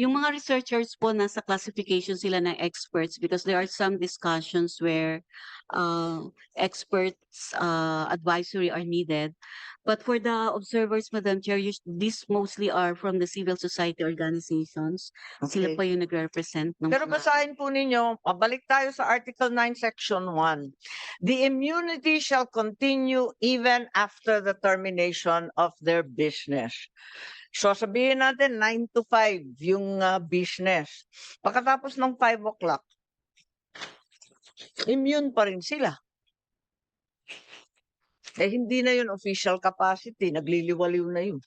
yung mga researchers po nasa classification sila ng experts because there are some discussions where uh, experts uh, advisory are needed. But for the observers, Madam Chair, us- these mostly are from the civil society organizations. Sila Okay. po yung nagre-represent Pero basahin po ninyo, pabalik tayo sa Article 9, Section 1. The immunity shall continue even after the termination of their business. So sabihin natin 9 to 5 yung ah, business. Pagkatapos ng 5 o'clock, immune pa rin sila. Eh hindi na yun official capacity, nagliliwaliw na yun.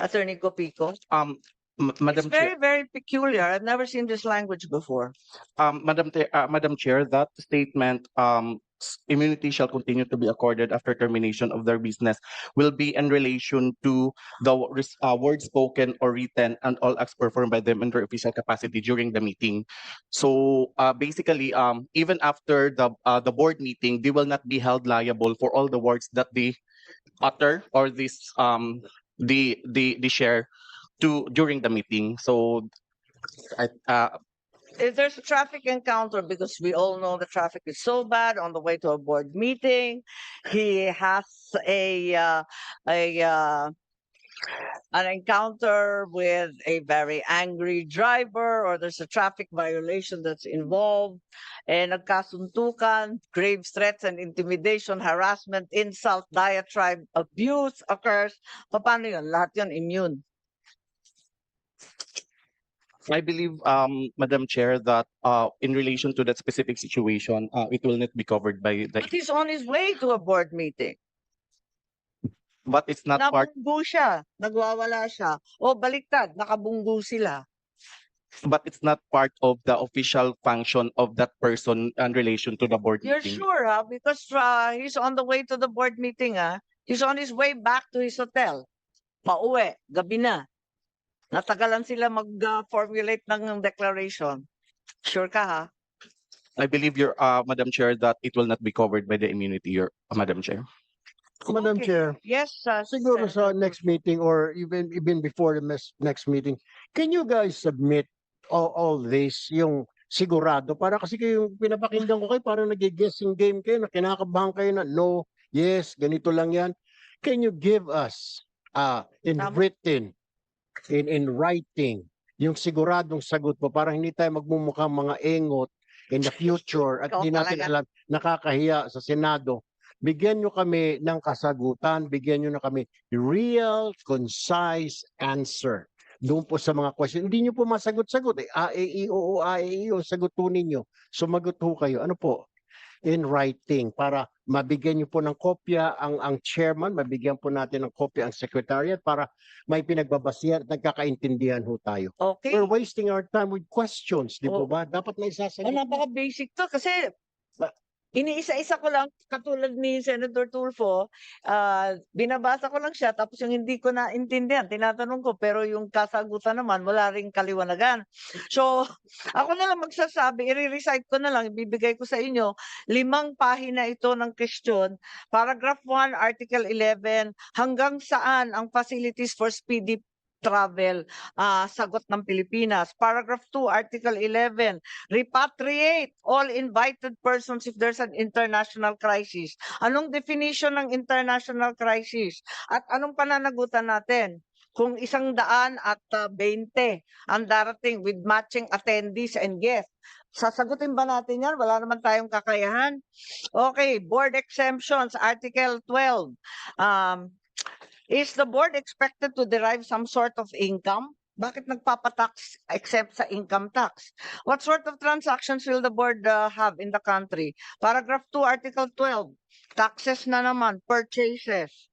Attorney Copico. Um, Madam It's Chair, very, very peculiar. I've never seen this language before. um, Madam, uh, Madam Chair, that statement, um, immunity shall continue to be accorded after termination of their business will be in relation to the uh, words spoken or written and all acts performed by them in their official capacity during the meeting. So, uh, basically, um, even after the, uh, the board meeting, they will not be held liable for all the words that they utter or this, um, the, the, the share to, during the meeting. So, I, uh, if there's a traffic encounter, because we all know the traffic is so bad on the way to a board meeting, he has a, uh, a, uh, an encounter with a very angry driver or there's a traffic violation that's involved and a nagkasuntukan, grave threats and intimidation, harassment, insult, diatribe, abuse occurs. Paano yun? Lahat yun immune. I believe, um, Madam Chair, that, uh, in relation to that specific situation, uh, it will not be covered by the, But he's on his way to a board meeting. but it's not part, Nabunggo siya, nagwawala siya. O baliktad, nakabunggo sila. but it's not part of the official function of that person in relation to the board You're meeting. sure, ha? Because uh, he's on the way to the board meeting, ha? He's on his way back to his hotel. Pauwi, gabi na. Natagalan sila mag-formulate ng declaration. Sure ka, ha? I believe your, uh, Madam Chair, that it will not be covered by the immunity, your, Madam Chair. Madam Okay. Chair, Yes, uh, siguro sa Senator next meeting or even even before the mes- next meeting, can you guys submit all, all this, yung sigurado? Para kasi kayo, pinapakinggan ko kayo, parang nag-guessing game kayo, na kinakabahan kayo na no, yes, ganito lang yan. Can you give us uh, in Tama. written, in, in writing, yung siguradong sagot mo para hindi tayo magmumukhang mga engot in the future at hindi natin alam, nakakahiya sa Senado. Bigyan nyo kami ng kasagutan, bigyan nyo na kami real, concise answer. Doon po sa mga question. Hindi nyo po masagot-sagot. Eh, A, E, I, O, O, A, E, I, O, sagot po ninyo. Sumagot po kayo. Ano po? In writing para mabigyan nyo po ng kopya ang ang chairman, mabigyan po natin ng kopya ang secretariat para may pinagbabasihan at nagkakaintindihan ho tayo. Okay. We're wasting our time with questions, di po Oo. ba? Dapat na Oh, isasagot. napaka-basic to kasi iniisa-isa ko lang katulad ni Senator Tulfo, ah, binabasa ko lang siya tapos yung hindi ko naintindihan, tinatanong ko pero yung kasagutan naman wala ring kaliwanagan. So, ako na lang magsasabi, i-recite ko na lang, ibibigay ko sa inyo, limang pahina ito ng question, paragraph 1, article 11, hanggang saan ang facilities for speedy travel ah, sagot ng Pilipinas. Paragraph 2, Article 11, repatriate all invited persons if there's an international crisis. Anong definition ng international crisis? At anong pananagutan natin? Kung isang daan at ah, 20 ang darating with matching attendees and guests, sasagutin ba natin yan? Wala naman tayong kakayahan. Okay, board exemptions, Article 12. Um, is the board expected to derive some sort of income? Bakit nagpapatax except sa income tax? What sort of transactions will the board uh, have in the country? Paragraph 2, Article 12. Taxes na naman, purchases,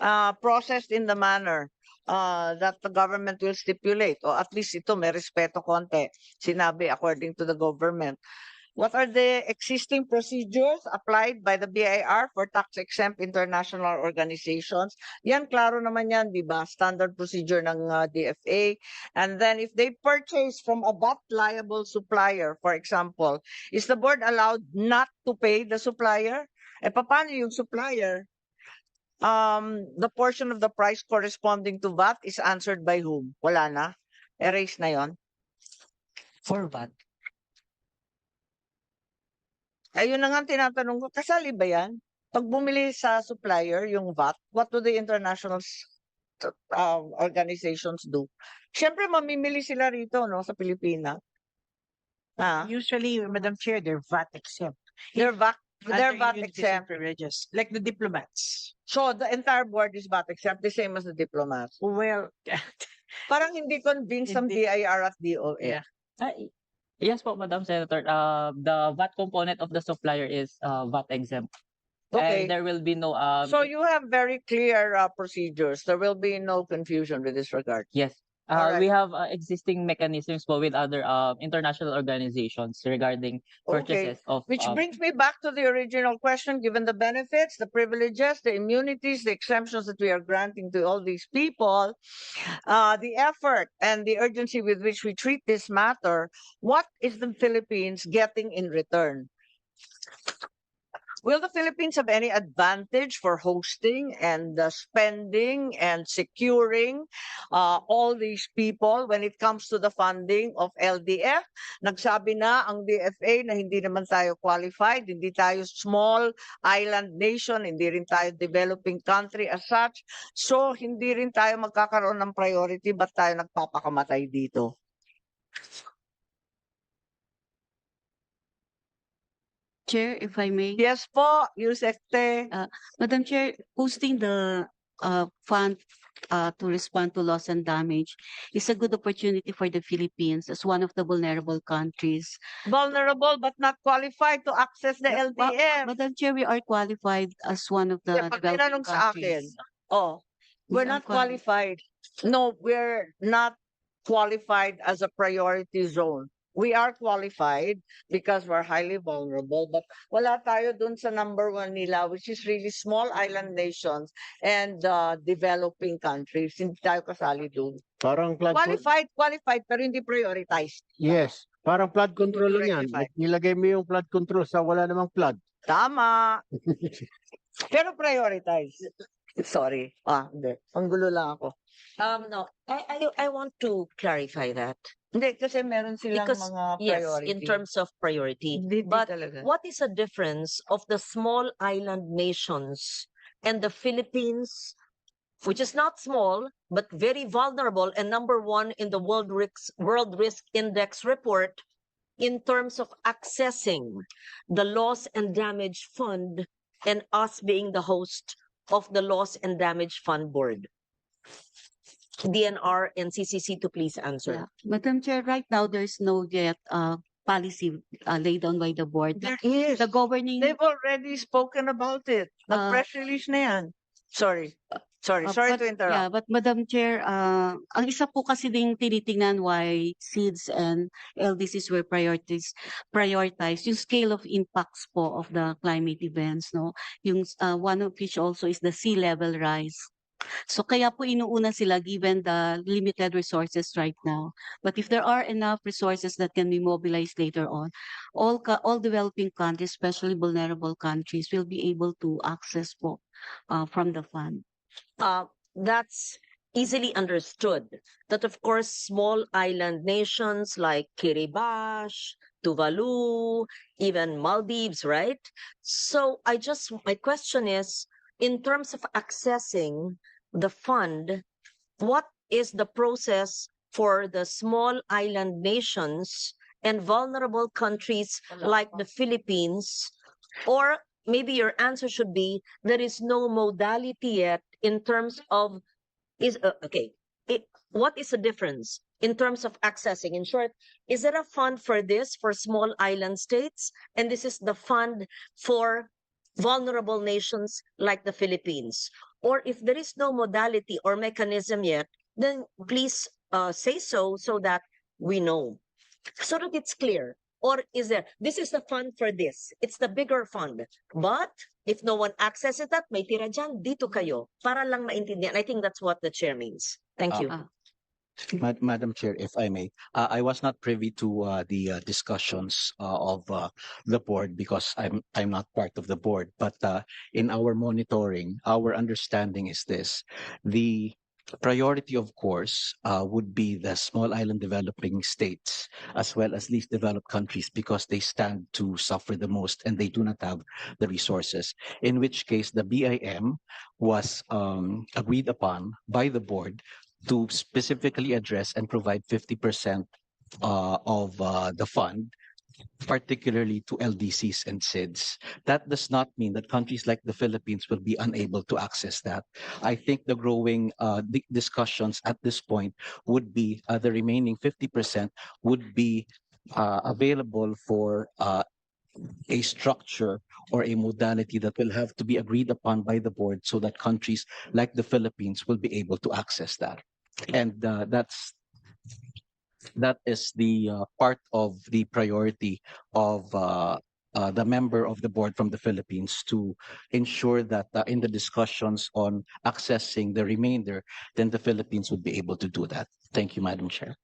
uh, processed in the manner uh, that the government will stipulate. O at least ito may respeto konti. Sinabi according to the government. What are the existing procedures applied by the BIR for tax-exempt international organizations? Yan, klaro naman yan, di ba? Standard procedure ng uh, DFA. And then if they purchase from a VAT liable supplier, for example, is the board allowed not to pay the supplier? Eh, paano yung supplier? Um, the portion of the price corresponding to VAT is answered by whom? Wala na? erase na yon. For what? Ayun na nga tinatanong ko, kasali ba yan? Pag bumili sa supplier yung VAT, what do the international uh, organizations do? Siyempre, mamimili sila rito, no, sa Pilipinas. Ah, Usually, Madam Chair, they're VAT exempt. they're VAT, they're VAT exempt. privileges, like the diplomats. So, the entire board is VAT exempt, the same as the diplomats. Well, Parang hindi convinced ang. BIR at DOL. Yeah. Yes po, Madam Senator. Uh, the VAT component of the supplier is uh, VAT exempt. Okay. And there will be no, um, So you have very clear uh, procedures. There will be no confusion with this regard. yes. Uh, we have uh, existing mechanisms po with other uh, international organizations regarding Okay. purchases of Which um, brings me back to the original question, given the benefits, the privileges, the immunities, the exemptions that we are granting to all these people, uh, the effort and the urgency with which we treat this matter, what is the Philippines getting in return? Will the Philippines have any advantage for hosting and uh, spending and securing uh, all these people when it comes to the funding of LDF? Nagsabi na ang DFA na hindi naman tayo qualified, hindi tayo small island nation, hindi rin tayo developing country as such. So, hindi rin tayo magkakaroon ng priority, ba't tayo nagpapakamatay dito? Chair, if I may. Yes po, Yusek Te. Madam Chair, posting the uh, fund uh, to respond to loss and damage is a good opportunity for the Philippines as one of the vulnerable countries. Vulnerable but not qualified to access the Yeah, ma- LDF. Madam Chair, we are qualified as one of the Yeah, developing tinanong sa akin, countries. Oh, We we're not quali- qualified. No, we're not qualified as a priority zone. We are qualified because we're highly vulnerable, but wala tayo dun sa number one nila, which is really small island nations and uh, developing countries. Hindi tayo kasali dun. Parang flood, Qualified, qualified, pero hindi prioritized. yes, parang flood control lang yan. Nilagay mo yung flood control sa wala namang flood. Tama. pero prioritized. Sorry. Ah, hindi. Ang gulo lang ako. Um, no, I, I, I want to clarify that. Hindi, kasi meron silang Because, mga Yes, priority. in terms of priority. Hindi, di But talaga. what is the difference of the small island nations and the Philippines, which is not small, but very vulnerable and number one in the World Risk, World Risk Index report in terms of accessing the loss and damage fund and us being the host of the loss and damage fund board? DNR and CCC to please answer. Yeah. Madam Chair, right now, there's no yet uh, policy uh, laid down by the board. There is. The governing They've already spoken about it. Uh, Nag-press release na yan. Sorry. Sorry. Uh, Sorry but- to interrupt. Yeah, but Madam Chair, uh, ang isa po kasi ding tinitingnan why SEEDS and LDCs were prioritized, prioritized, yung scale of impacts po of the climate events, no? Yung uh, one of which also is the sea level rise. So kaya po inuuna sila given the limited resources right now. But if there are enough resources that can be mobilized later on, all all developing countries, especially vulnerable countries, will be able to access po uh, from the fund. uh, that's easily understood that of course small island nations like Kiribati, Tuvalu, even Maldives, right? So I just my question is in terms of accessing the fund, what is the process for the small island nations and vulnerable countries like the Philippines? Or maybe your answer should be there is no modality yet in terms of is uh, okay it, what is the difference in terms of accessing? In short is there a fund for this for small island states? And this is the fund for vulnerable nations like the philippines or if there is no modality or mechanism yet then please uh, say so so that we know. So that it's clear. Or is there this is the fund for this. It's the bigger fund. But if no one accesses that may tira dyan dito kayo. Para lang maintindihan. I think that's what the chair means. Thank Ah, you Ah. Mad- Madam Chair, if I may, uh, I was not privy to uh, the uh, discussions uh, of uh, the board because I'm I'm not part of the board. But uh, in our monitoring, our understanding is this: the priority, of course, would be the small island developing states as well as least developed countries because they stand to suffer the most and they do not have the resources. In which case, the BIM was um, agreed upon by the board to specifically address and provide 50% uh, of uh, the fund particularly to LDCs and SIDS. That does not mean that countries like the Philippines will be unable to access that. I think the growing uh, di- discussions at this point would be uh, the remaining 50% would be uh, available for uh, a structure or a modality that will have to be agreed upon by the board so that countries like the Philippines will be able to access that. And uh, that's that is the uh, part of the priority of uh, uh, the member of the board from the Philippines to ensure that uh, in the discussions on accessing the remainder, then the Philippines would be able to do that. Thank you, Madam Chair.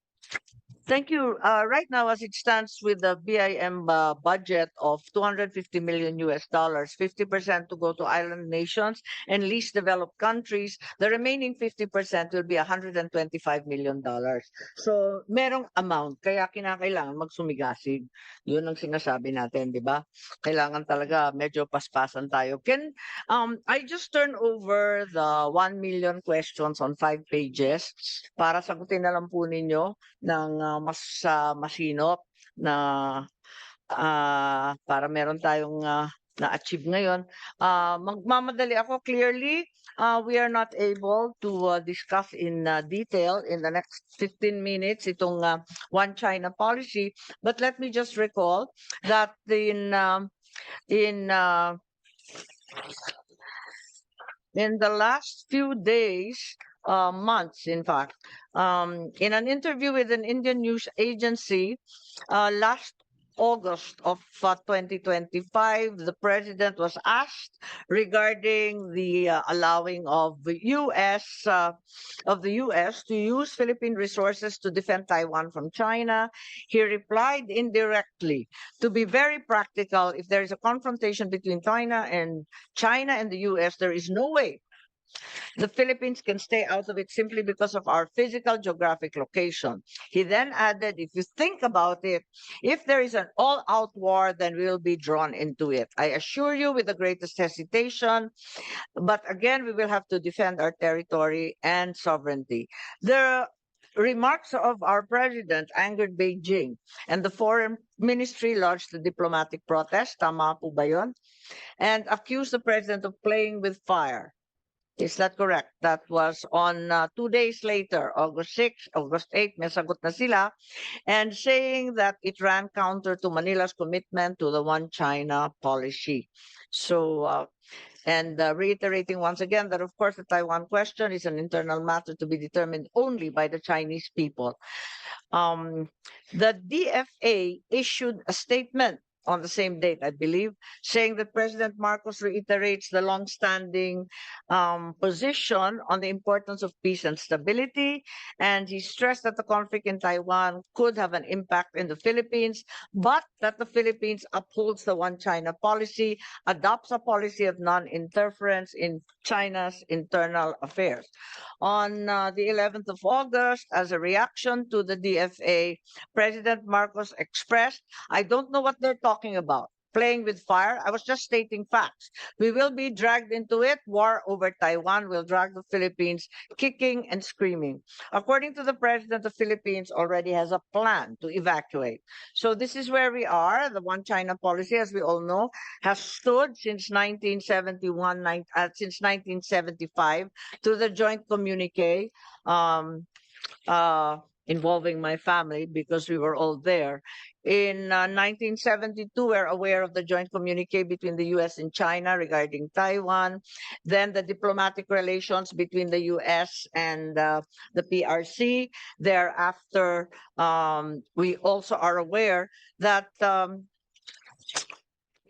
Thank you. Uh, right now, as it stands with the BIM uh, budget of 250 million US dollars, 50% to go to island nations and least developed countries. The remaining 50% will be 125 million dollars. So, merong amount. Kaya kinakailangan magsumigasig. Yun ang sinasabi natin, di ba? Kailangan talaga medyo paspasan tayo. Can um, I just turn over the 1 million questions on five pages para sagutin na lang po ninyo ng ah, mas ah, masinop na ah, para meron tayong ah, na-achieve ngayon. Ah, magmamadali ako clearly. ah, we are not able to ah, discuss in ah, detail in the next 15 minutes itong ah, one China policy. But let me just recall that in um, in uh, in the last few days, uh, months, in fact, um, in an interview with an Indian news agency uh, last August of uh, 2025, the president was asked regarding the uh, allowing of the U.S. Uh, of the U.S. to use Philippine resources to defend Taiwan from China. He replied indirectly to be very practical. If there is a confrontation between China and China and the U.S., there is no way the Philippines can stay out of it simply because of our physical geographic location. He then added, if you think about it, if there is an all out war, then we will be drawn into it. I assure you, with the greatest hesitation, but again, we will have to defend our territory and sovereignty. The remarks of our president angered Beijing, and the foreign ministry lodged a diplomatic protest, tama? And accused the president of playing with fire. Is that correct? That was on uh, two days later, August 6, August 8, may sagot na sila, and saying that it ran counter to Manila's commitment to the One China policy. So, uh, and uh, reiterating once again that, of course, the Taiwan question is an internal matter to be determined only by the Chinese people. Um, the DFA issued a statement on the same date, I believe, saying that President Marcos reiterates the longstanding um, position on the importance of peace and stability. And he stressed that the conflict in Taiwan could have an impact in the Philippines, but that the Philippines upholds the one China policy, adopts a policy of non-interference in China's internal affairs. On uh, the 11th of August, as a reaction to the DFA, President Marcos expressed, I don't know what they're talking about. Playing with fire. I was just stating facts. We will be dragged into it. War over Taiwan will drag the Philippines kicking and screaming. According to the president, the Philippines already has a plan to evacuate. So this is where we are. The one China policy, as we all know, has stood since 1971, nine- uh, since 1975 to the joint communique um, uh, involving my family because we were all there. In uh, 1972, we're aware of the joint communique between the US and China regarding Taiwan. Then the diplomatic relations between the US and uh, the PRC. Thereafter, um, we also are aware that um,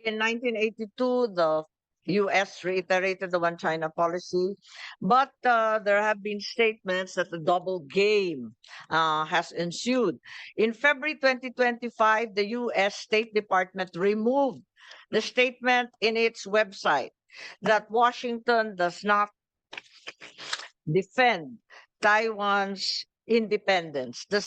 in 1982, the US reiterated the one China policy, but uh, there have been statements that the double game uh, has ensued. In February 2025, the US State Department removed the statement in its website that Washington does not defend Taiwan's independence. Does